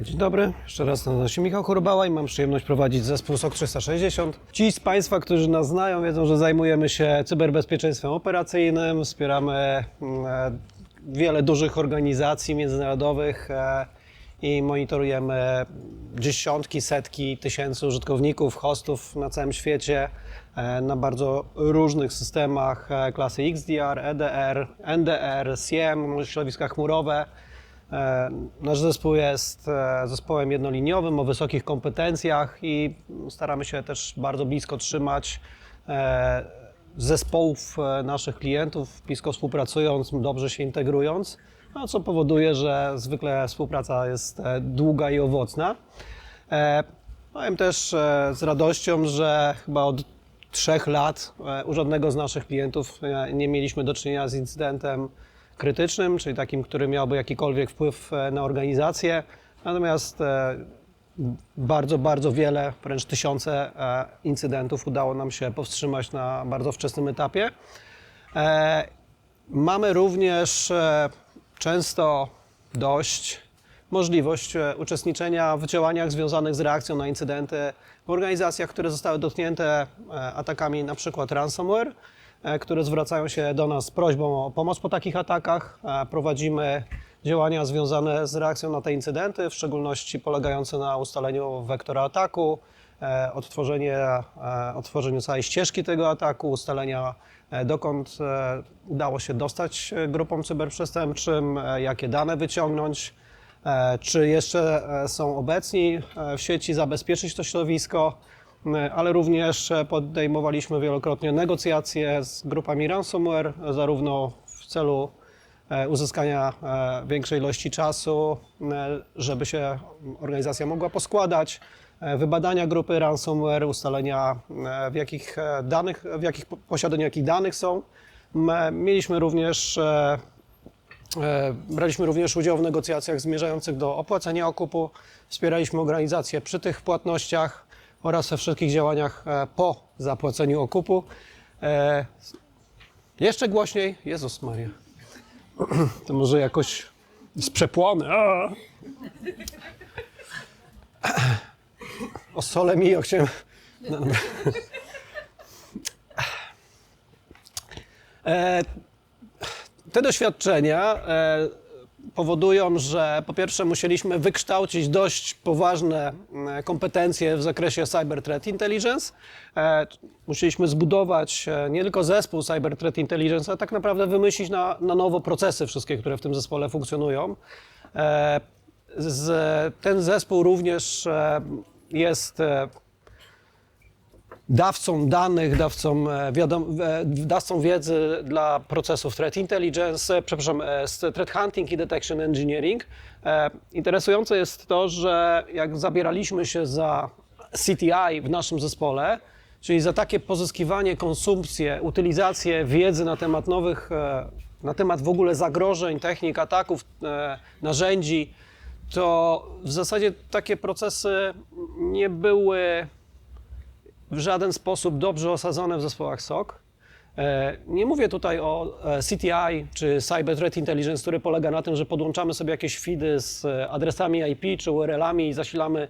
Dzień dobry, jeszcze raz nazywam się Michał Chorobała i mam przyjemność prowadzić zespół SOK 360. Ci z Państwa, którzy nas znają, wiedzą, że zajmujemy się cyberbezpieczeństwem operacyjnym, wspieramy mm, e, wiele dużych organizacji międzynarodowych e, i monitorujemy dziesiątki, setki tysięcy użytkowników, hostów na całym świecie e, na bardzo różnych systemach klasy XDR, EDR, NDR, SIEM, środowiska chmurowe. E, Nasz zespół jest e, zespołem jednoliniowym o wysokich kompetencjach i staramy się też bardzo blisko trzymać e, zespołów naszych klientów, blisko współpracując, dobrze się integrując, no, co powoduje, że zwykle współpraca jest długa i owocna. Powiem też z radością, że chyba od trzech lat u żadnego z naszych klientów nie mieliśmy do czynienia z incydentem krytycznym, czyli takim, który miałby jakikolwiek wpływ e, na organizację. Natomiast e, bardzo, bardzo wiele, wręcz tysiące e, incydentów udało nam się powstrzymać na bardzo wczesnym etapie. Mamy również często dość możliwość uczestniczenia w działaniach związanych z reakcją na incydenty w organizacjach, które zostały dotknięte atakami przykład ransomware, które zwracają się do nas z prośbą o pomoc po takich atakach. E, Prowadzimy działania związane z reakcją na te incydenty, w szczególności polegające na ustaleniu wektora ataku, e, odtworzenie, e, odtworzeniu całej ścieżki tego ataku, ustalenia e, dokąd e, udało się dostać e, grupom cyberprzestępczym, e, jakie dane wyciągnąć, e, czy jeszcze e, są obecni e, w sieci, zabezpieczyć to środowisko, ale również e, podejmowaliśmy wielokrotnie negocjacje z grupami ransomware, zarówno w celu e, uzyskania e, większej ilości czasu, e, żeby się organizacja mogła poskładać, e, wybadania grupy ransomware, ustalenia e, w jakich e, danych, w jakich po- posiadaniu jakich danych są. Mieliśmy również e, E, Braliśmy również udział w negocjacjach zmierzających do opłacenia okupu. Wspieraliśmy organizację przy tych płatnościach oraz we wszystkich działaniach e, po zapłaceniu okupu. E, Jeszcze głośniej. Jezus Maria. To może jakoś z przepłony. O sole mio chciałem... E, te doświadczenia powodują, że po pierwsze musieliśmy wykształcić dość poważne e, kompetencje w zakresie Cyber Threat Intelligence. E, Musieliśmy zbudować e, nie tylko zespół Cyber Threat Intelligence, a tak naprawdę wymyślić na, na nowo procesy wszystkie, które w tym zespole funkcjonują. Ten zespół również jest dawcą danych, dawcą, e, wiadom, e, dawcą wiedzy dla procesów threat intelligence, e, przepraszam, threat hunting i detection engineering. Interesujące jest to, że jak zabieraliśmy się za CTI w naszym zespole, czyli za takie pozyskiwanie, konsumpcję, utylizację wiedzy na temat nowych, na temat w ogóle zagrożeń, technik, ataków, narzędzi, to w zasadzie takie procesy nie były w żaden sposób dobrze osadzone w zespołach SOC. E, Nie mówię tutaj o e, CTI czy Cyber Threat Intelligence, który polega na tym, że podłączamy sobie jakieś feedy z e, adresami IP czy URL-ami i zasilamy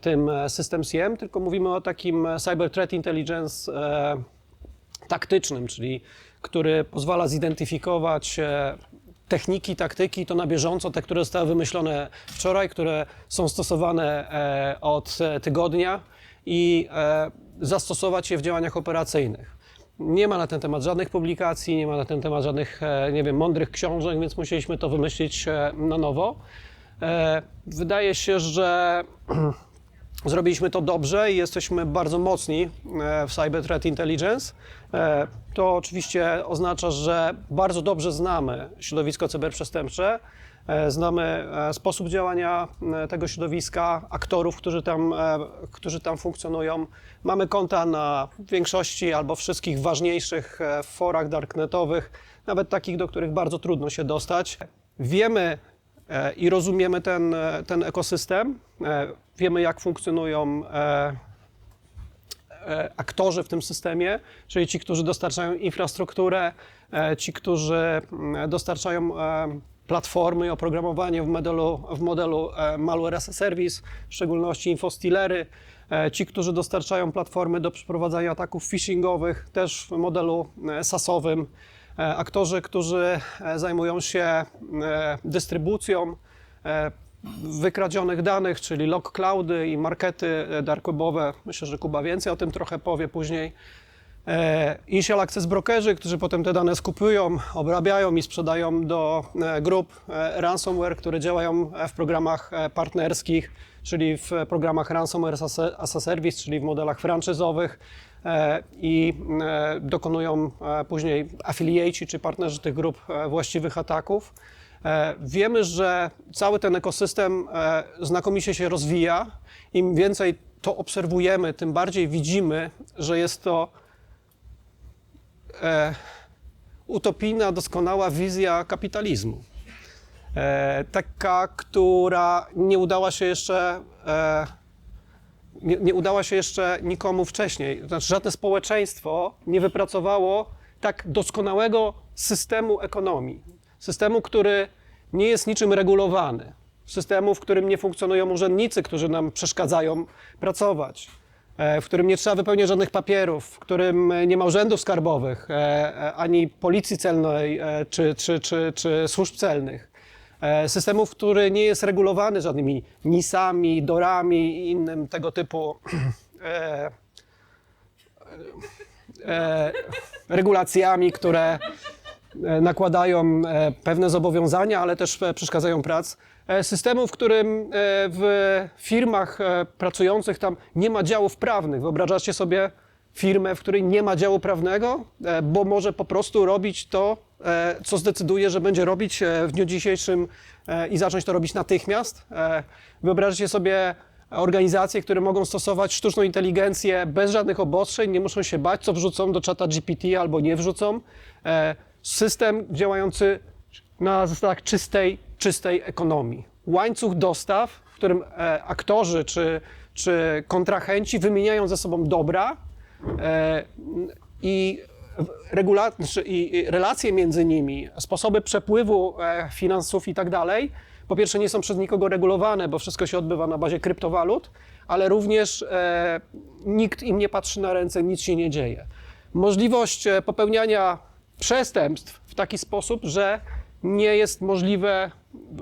tym system CM, tylko mówimy o takim Cyber Threat Intelligence taktycznym, czyli który pozwala zidentyfikować techniki, taktyki, to na bieżąco, te, które zostały wymyślone wczoraj, które są stosowane od tygodnia i e, zastosować je w działaniach operacyjnych. Nie ma na ten temat żadnych publikacji, nie ma na ten temat żadnych, e, nie wiem, mądrych książek, więc musieliśmy to wymyślić e, na nowo. Wydaje się, że Zrobiliśmy to dobrze i jesteśmy bardzo mocni w Cyber Threat Intelligence. To oczywiście oznacza, że bardzo dobrze znamy środowisko cyberprzestępcze, znamy e, sposób działania e, tego środowiska, aktorów, którzy tam, e, którzy tam funkcjonują. Mamy konta na większości albo wszystkich ważniejszych e, forach darknetowych, nawet takich, do których bardzo trudno się dostać. Wiemy, e, i rozumiemy ten, e, ten ekosystem. E, Wiemy, jak funkcjonują e, e, aktorzy w tym systemie, czyli ci, którzy dostarczają infrastrukturę, e, ci, którzy mm, dostarczają e, platformy i oprogramowanie w modelu, w modelu e, Malware as a Service, w szczególności infostealery, e, ci, którzy dostarczają platformy do przeprowadzania ataków phishingowych, też w modelu e, SaaS-owym, e, aktorzy, którzy zajmują się dystrybucją wykradzionych danych, czyli log cloudy i markety e, darkwebowe. Myślę, że Kuba więcej o tym trochę powie później. E, Initial Access Brokerzy, którzy potem te dane skupują, obrabiają i sprzedają do e, grup e, ransomware, które działają w programach partnerskich, czyli w programach ransomware as a- service, czyli w modelach franczyzowych i dokonują później afiliaci czy partnerzy tych grup właściwych ataków. Wiemy, że cały ten ekosystem znakomicie się rozwija. Im więcej to obserwujemy, tym bardziej widzimy, że jest to e, utopijna, doskonała wizja kapitalizmu. E, taka, która nie udała się jeszcze. E, nie, nie udała się jeszcze nikomu wcześniej. Znaczy, żadne społeczeństwo nie wypracowało tak doskonałego systemu ekonomii. Systemu, który nie jest niczym regulowany. Systemu, w którym nie funkcjonują urzędnicy, którzy nam przeszkadzają pracować. E, W którym nie trzeba wypełniać żadnych papierów, w którym e, nie ma urzędów skarbowych, e, ani policji celnej, czy, czy, czy, czy służb celnych. Systemów, który nie jest regulowany żadnymi NIS-ami, DOR-ami i innym tego typu regulacjami, które nakładają e, pewne zobowiązania, ale też e, przeszkadzają prac. E, Systemu, w którym e, w firmach e, pracujących tam nie ma działów prawnych. Wyobrażacie sobie firmę, w której nie ma działu prawnego, e, bo może po prostu robić to, e, co zdecyduje, że będzie robić e, w dniu dzisiejszym e, i zacząć to robić natychmiast. E, Wyobraźcie sobie organizacje, które mogą stosować sztuczną inteligencję bez żadnych obostrzeń, nie muszą się bać, co wrzucą do czata GPT albo nie wrzucą. System działający na zasadach czystej, czystej ekonomii. Łańcuch dostaw, w którym e, aktorzy czy, czy kontrahenci wymieniają ze sobą dobra e, i, regula- znaczy, i relacje między nimi, sposoby przepływu e, finansów i tak dalej, po pierwsze nie są przez nikogo regulowane, bo wszystko się odbywa na bazie kryptowalut, ale również nikt im nie patrzy na ręce, nic się nie dzieje. Możliwość popełniania przestępstw w taki sposób, że nie jest możliwe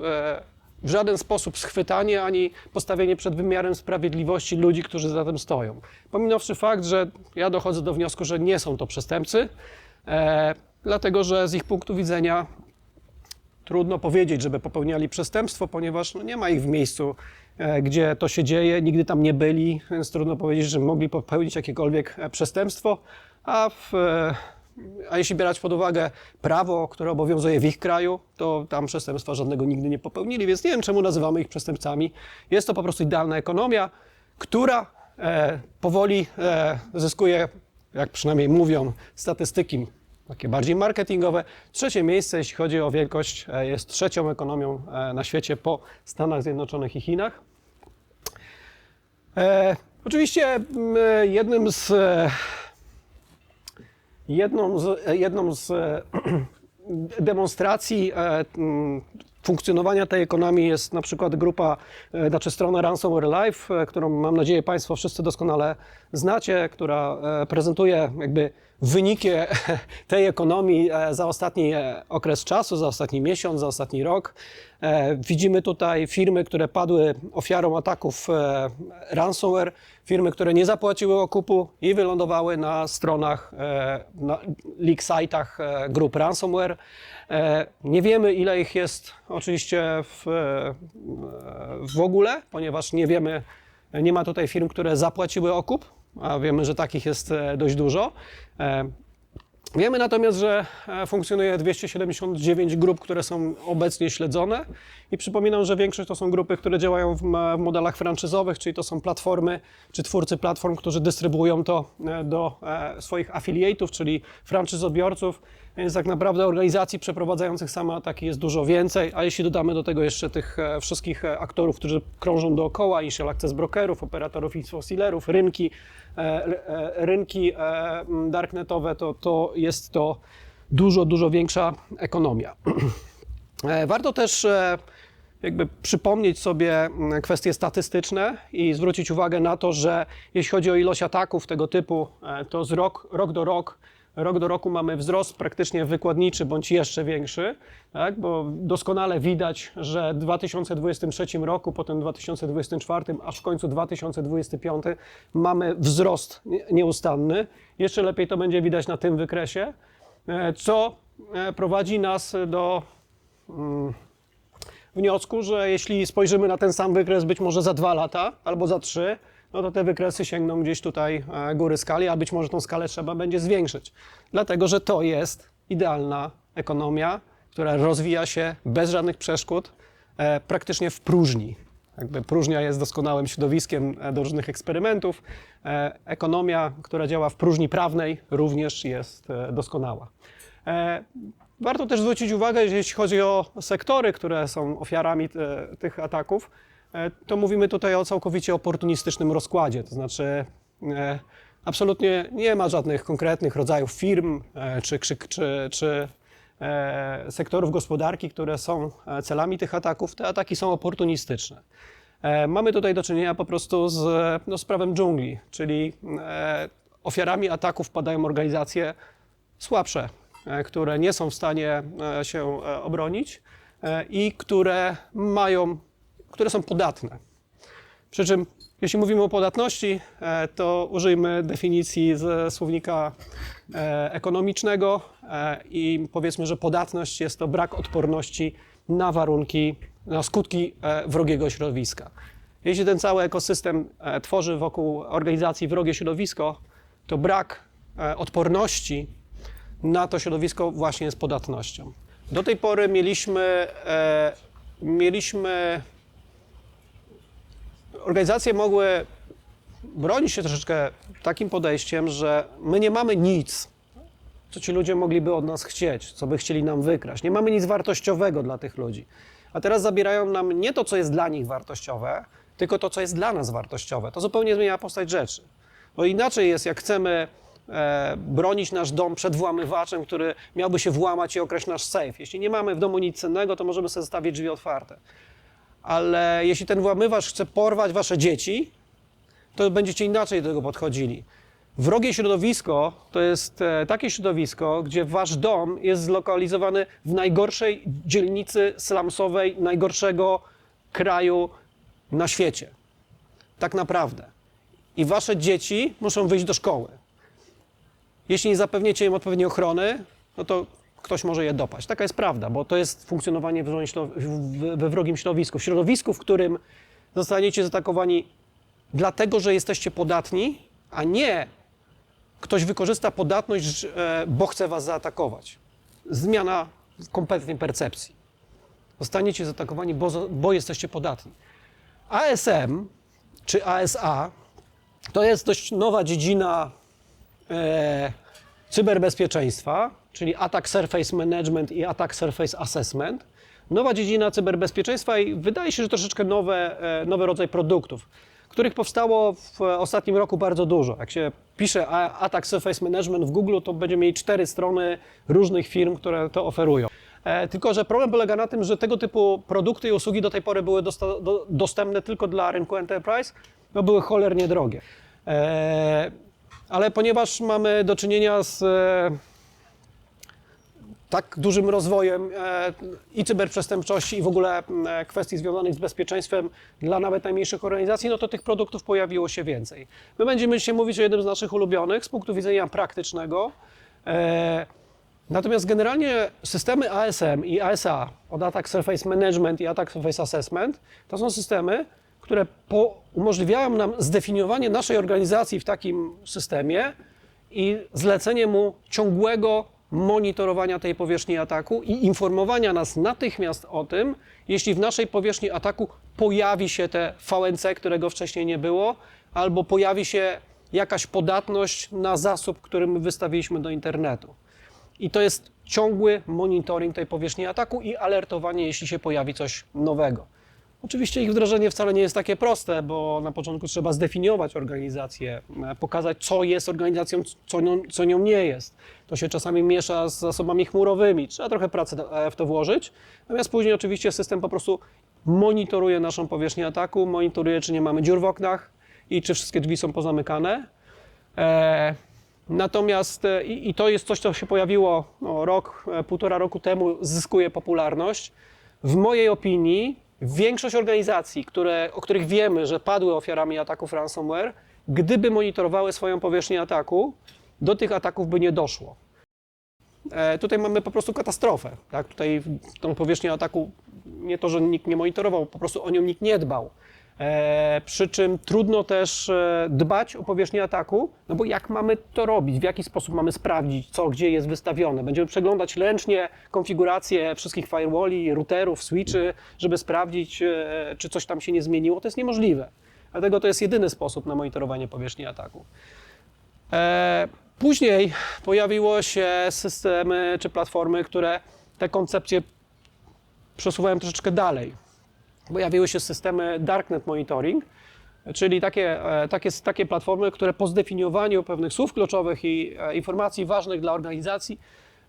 e, w żaden sposób schwytanie ani postawienie przed wymiarem sprawiedliwości ludzi, którzy za tym stoją. Pominąwszy fakt, że ja dochodzę do wniosku, że nie są to przestępcy, e, dlatego że z ich punktu widzenia trudno powiedzieć, żeby popełniali przestępstwo, ponieważ no, nie ma ich w miejscu, e, gdzie to się dzieje, nigdy tam nie byli, więc trudno powiedzieć, że mogli popełnić jakiekolwiek przestępstwo, a, w, a jeśli brać pod uwagę prawo, które obowiązuje w ich kraju, to tam przestępstwa żadnego nigdy nie popełnili, więc nie wiem, czemu nazywamy ich przestępcami. Jest to po prostu idealna ekonomia, która e, powoli e, zyskuje, jak przynajmniej mówią statystyki takie bardziej marketingowe. Trzecie miejsce, jeśli chodzi o wielkość, e, jest trzecią ekonomią e, na świecie po Stanach Zjednoczonych i Chinach. E, oczywiście m, e, jednym z, e, jedną z, jedną z e, demonstracji e, funkcjonowania tej ekonomii jest na przykład grupa, e, znaczy strona Ransomware Live, którą mam nadzieję Państwo wszyscy doskonale znacie, która prezentuje jakby wyniki tej ekonomii za ostatni okres czasu, za ostatni miesiąc, za ostatni rok. E, Widzimy tutaj firmy, które padły ofiarą ataków e, ransomware, firmy, które nie zapłaciły okupu i wylądowały na stronach, e, na leak site'ach grup ransomware. Nie wiemy, ile ich jest oczywiście w, w ogóle, ponieważ nie wiemy, nie ma tutaj firm, które zapłaciły okup, a wiemy, że takich jest dość dużo. Wiemy natomiast, że e, funkcjonuje 279 grup, które są obecnie śledzone i przypominam, że większość to są grupy, które działają w modelach franczyzowych, czyli to są platformy czy twórcy platform, którzy dystrybuują to e, do e, swoich afiliatów, czyli franczyzobiorców. Więc tak naprawdę organizacji przeprowadzających same ataki jest dużo więcej, a jeśli dodamy do tego jeszcze tych e, wszystkich e, aktorów, którzy krążą dookoła, initial access brokerów, operatorów infosealerów, rynki, e, rynki darknetowe, to, to jest to dużo, dużo większa ekonomia. Warto też jakby przypomnieć sobie kwestie statystyczne i zwrócić uwagę na to, że jeśli chodzi o ilość ataków tego typu, to z rok, rok do rok, rok do roku mamy wzrost praktycznie wykładniczy bądź jeszcze większy, tak? bo doskonale widać, że w 2023 roku, potem 2024, aż w końcu 2025 mamy wzrost nie- nieustanny. Jeszcze lepiej to będzie widać na tym wykresie, e, co e, prowadzi nas do wniosku, że jeśli spojrzymy na ten sam wykres być może za dwa lata albo za trzy, no to te wykresy sięgną gdzieś tutaj e, góry skali, a być może tą skalę trzeba będzie zwiększyć. Dlatego, że to jest idealna ekonomia, która rozwija się bez żadnych przeszkód, e, praktycznie w próżni. Jakby próżnia jest doskonałym środowiskiem e, do różnych eksperymentów. Ekonomia, która działa w próżni prawnej, również jest doskonała. Warto też zwrócić uwagę, jeśli chodzi o sektory, które są ofiarami tych ataków, to mówimy tutaj o całkowicie oportunistycznym rozkładzie. To znaczy, e, absolutnie nie ma żadnych konkretnych rodzajów firm e, czy, czy, czy, czy e, sektorów gospodarki, które są e, celami tych ataków. Te ataki są oportunistyczne. E, Mamy tutaj do czynienia po prostu z, no, z prawem dżungli, czyli e, ofiarami ataków padają organizacje słabsze, e, które nie są w stanie e, się e, obronić e, i które mają, które są podatne. Przy czym, jeśli mówimy o podatności, e, to użyjmy definicji z słownika e, ekonomicznego e, i powiedzmy, że podatność jest to brak odporności na warunki, na skutki wrogiego środowiska. Jeśli ten cały ekosystem tworzy wokół organizacji wrogie środowisko, to brak odporności na to środowisko właśnie jest podatnością. Do tej pory mieliśmy, mieliśmy organizacje mogły bronić się troszeczkę takim podejściem, że my nie mamy nic, co ci ludzie mogliby od nas chcieć, co by chcieli nam wykraść. Nie mamy nic wartościowego dla tych ludzi. A teraz zabierają nam nie to, co jest dla nich wartościowe, tylko to, co jest dla nas wartościowe. To zupełnie zmienia postać rzeczy. Bo inaczej jest, jak chcemy e, bronić nasz dom przed włamywaczem, który miałby się włamać i okraść nasz safe. Jeśli nie mamy w domu nic cennego, to możemy sobie zostawić drzwi otwarte. Ale jeśli ten włamywacz chce porwać wasze dzieci, to będziecie inaczej do tego podchodzili. Wrogie środowisko to jest e, takie środowisko, gdzie wasz dom jest zlokalizowany w najgorszej dzielnicy slumsowej, najgorszego kraju na świecie. Tak naprawdę. I wasze dzieci muszą wyjść do szkoły. Jeśli nie zapewnicie im odpowiedniej ochrony, no to ktoś może je dopaść. Taka jest prawda, bo to jest funkcjonowanie we wrogim środowisku. W środowisku, w którym zostaniecie zaatakowani dlatego, że jesteście podatni, a nie ktoś wykorzysta podatność, e, bo chce was zaatakować. Zmiana kompletnie percepcji. Zostaniecie zaatakowani, bo, bo jesteście podatni. ASM czy ASA to jest dość nowa dziedzina e, cyberbezpieczeństwa, czyli Attack Surface Management i Attack Surface Assessment. Nowa dziedzina cyberbezpieczeństwa i wydaje się, że troszeczkę nowe, e, nowy rodzaj produktów, których powstało w ostatnim roku bardzo dużo. Jak się pisze Attack Surface Management w Google, to będzie mieli cztery strony różnych firm, które to oferują. E, tylko, że problem polega na tym, że tego typu produkty i usługi do tej pory były dosta- do, dostępne tylko dla rynku enterprise, no były cholernie drogie. E, ale ponieważ mamy do czynienia z tak dużym rozwojem e, i cyberprzestępczości, i w ogóle e, kwestii związanych z bezpieczeństwem dla nawet najmniejszych organizacji, no to tych produktów pojawiło się więcej. My będziemy dzisiaj mówić o jednym z naszych ulubionych z punktu widzenia praktycznego. E, Natomiast generalnie systemy ASM i ASA, od Attack Surface Management i Attack Surface Assessment, to są systemy, które umożliwiają nam zdefiniowanie naszej organizacji w takim systemie i zlecenie mu ciągłego monitorowania tej powierzchni ataku i informowania nas natychmiast o tym, jeśli w naszej powierzchni ataku pojawi się te VNC, którego wcześniej nie było, albo pojawi się jakaś podatność na zasób, który my wystawiliśmy do internetu. I to jest ciągły monitoring tej powierzchni ataku i alertowanie, jeśli się pojawi coś nowego. Oczywiście ich wdrożenie wcale nie jest takie proste, bo na początku trzeba zdefiniować organizację, e, pokazać, co jest organizacją, co nią, co nią nie jest. To się czasami miesza z zasobami chmurowymi, trzeba trochę pracy e, w to włożyć. Natomiast później oczywiście system po prostu monitoruje naszą powierzchnię ataku, monitoruje, czy nie mamy dziur w oknach i czy wszystkie drzwi są pozamykane. E, Natomiast i, i to jest coś, co się pojawiło no, rok, półtora roku temu, zyskuje popularność. W mojej opinii większość organizacji, które, o których wiemy, że padły ofiarami ataków ransomware, gdyby monitorowały swoją powierzchnię ataku, do tych ataków by nie doszło. E, tutaj mamy po prostu katastrofę. Tak? Tutaj tą powierzchnię ataku nie to, że nikt nie monitorował, po prostu o nią nikt nie dbał. E, przy czym trudno też e, dbać o powierzchnię ataku, no bo jak mamy to robić, w jaki sposób mamy sprawdzić, co gdzie jest wystawione. Będziemy przeglądać ręcznie konfigurację wszystkich firewalli, routerów, switchy, żeby sprawdzić, e, czy coś tam się nie zmieniło. To jest niemożliwe. Dlatego to jest jedyny sposób na monitorowanie powierzchni ataku. Później pojawiło się systemy czy platformy, które te koncepcje przesuwają troszeczkę dalej. Pojawiły się systemy Darknet Monitoring, czyli takie, e, takie, takie platformy, które po zdefiniowaniu pewnych słów kluczowych i e, informacji ważnych dla organizacji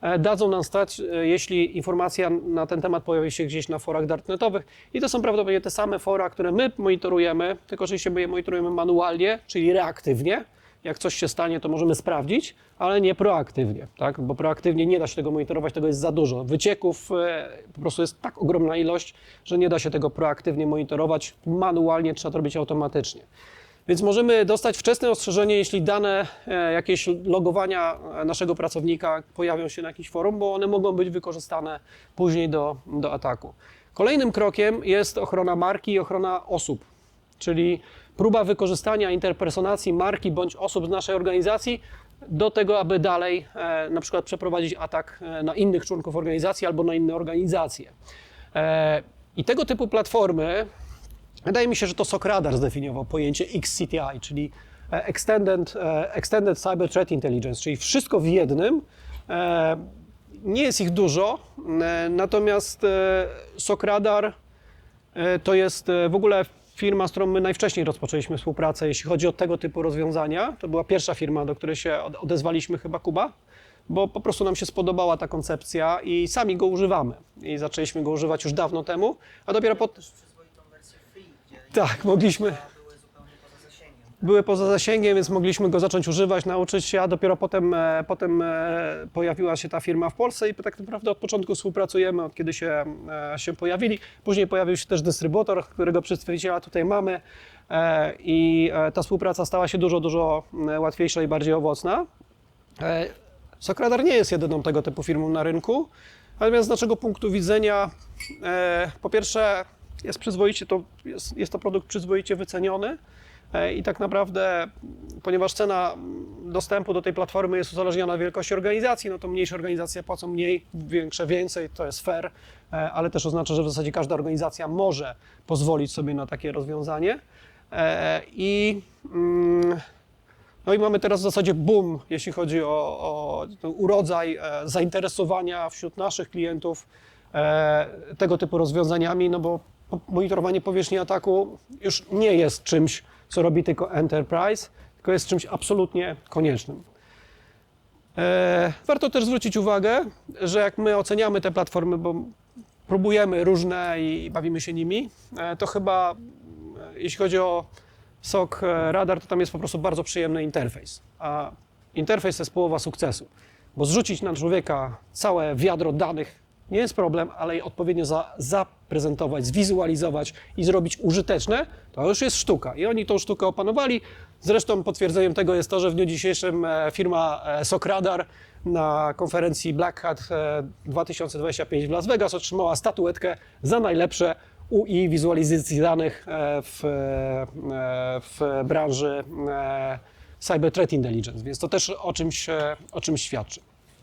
e, dadzą nam stać, jeśli informacja na ten temat pojawi się gdzieś na forach darknetowych. I to są prawdopodobnie te same fora, które my monitorujemy, tylko oczywiście my je monitorujemy manualnie, czyli reaktywnie. Jak coś się stanie, to możemy sprawdzić, ale nie proaktywnie, tak? bo proaktywnie nie da się tego monitorować, tego jest za dużo. Wycieków e, po prostu jest tak ogromna ilość, że nie da się tego proaktywnie monitorować. Manualnie trzeba to robić automatycznie. Więc możemy dostać wczesne ostrzeżenie, jeśli dane e, jakieś logowania e, naszego pracownika pojawią się na jakimś forum, bo one mogą być wykorzystane później do, do ataku. Kolejnym krokiem jest ochrona marki i ochrona osób, czyli próba wykorzystania interpersonacji marki bądź osób z naszej organizacji do tego, aby dalej e, na przykład przeprowadzić atak e, na innych członków organizacji albo na inne organizacje. E, I tego typu platformy Wydaje mi się, że to Sokradar zdefiniował pojęcie XCTI, czyli e, Extended, e, Extended Cyber Threat Intelligence, czyli wszystko w jednym. Nie jest ich dużo, natomiast Sokradar to jest w ogóle firma, z którą my najwcześniej rozpoczęliśmy współpracę, jeśli chodzi o tego typu rozwiązania. To była pierwsza firma, do której się od- odezwaliśmy chyba Kuba, bo po prostu nam się spodobała ta koncepcja i sami go używamy. I zaczęliśmy go używać już dawno temu, a dopiero po, też przyzwoitą wersję free, gdzie Tak, mogliśmy. były zupełnie poza zasięgiem. Były poza zasięgiem, więc mogliśmy go zacząć używać, nauczyć się, a dopiero potem, e, potem e, pojawiła się ta firma w Polsce i tak naprawdę od początku współpracujemy, od kiedy się, e, się pojawili. Później pojawił się też dystrybutor, którego przedstawiciela tutaj mamy i ta współpraca stała się dużo, dużo łatwiejsza i bardziej owocna. Sokradar nie jest jedyną tego typu firmą na rynku, natomiast z naszego punktu widzenia, po pierwsze, jest przyzwoicie, to jest, jest to produkt przyzwoicie wyceniony i tak naprawdę, ponieważ cena dostępu do tej platformy jest uzależniona od wielkości organizacji, no to mniejsze organizacje płacą mniej, większe więcej, to jest fair, e, ale też oznacza, że w zasadzie każda organizacja może pozwolić sobie na takie rozwiązanie. E, I mm, no i mamy teraz w zasadzie boom, jeśli chodzi o, o urodzaj e, zainteresowania wśród naszych klientów e, tego typu rozwiązaniami, no bo monitorowanie powierzchni ataku już nie jest czymś, co robi tylko enterprise, tylko jest czymś absolutnie koniecznym. E, warto też zwrócić uwagę, że jak my oceniamy te platformy, bo próbujemy różne i bawimy się nimi, e, to chyba e, jeśli chodzi o SOC Radar, to tam jest po prostu bardzo przyjemny interfejs. A interfejs to jest połowa sukcesu, bo zrzucić na człowieka całe wiadro danych nie jest problem, ale odpowiednio za, zaprezentować, zwizualizować i zrobić użyteczne, to już jest sztuka. I oni tą sztukę opanowali. Zresztą potwierdzeniem tego jest to, że w dniu dzisiejszym e, firma e, SOC Radar na konferencji Black Hat e, 2025 w Las Vegas otrzymała statuetkę za najlepsze UI wizualizacji danych e, w, e, w branży e, Cyber Threat Intelligence, więc to też o czymś, e, o czymś świadczy.